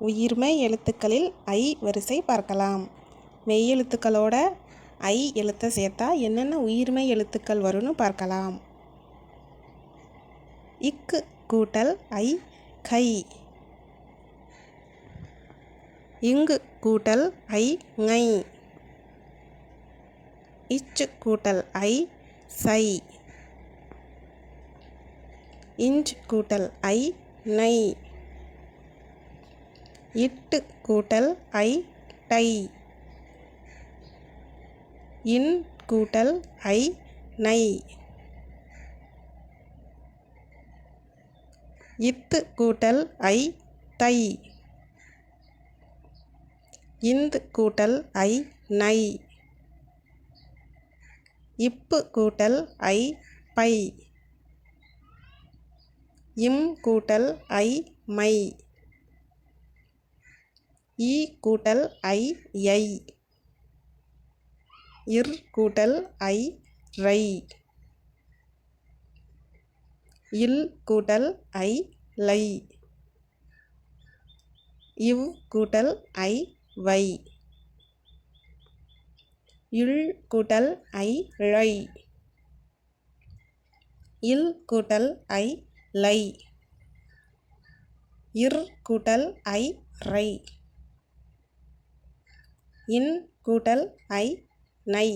உயிர்மை எழுத்துக்களில் ஐ வரிசை பார்க்கலாம். மெய் எழுத்துக்களோட ஐ எழுத்தை சேர்த்தா என்னென்ன உயிர்மை எழுத்துக்கள் வரும்னு பார்க்கலாம். இக்கு கூட்டல் ஐ கை. இங்கு கூட்டல் ஐ ngை இச்சு கூட்டல் ஐ சை. இஞ்ச் கூட்டல் ஐ நை இட்டு கூட்டல் ஐ டை. இன் கூட்டல் ஐ நை. இத்து கூட்டல் ஐ தை. இந்து கூட்டல் ஐ நை. இப்பு கூட்டல் ஐ பை. இம் கூட்டல் ஐ மை. இ கூட்டல் ஐ ஐ இர் கூட்டல் ஐ ரை. இல் கூட்டல் ஐ லை. இவ் கூட்டல் ஐ வை. இல் கூட்டல் ஐ ழை. இல் கூட்டல் ஐ லை. இர் கூட்டல் ஐ ரை. இன் கூட்டல் ஐ நை.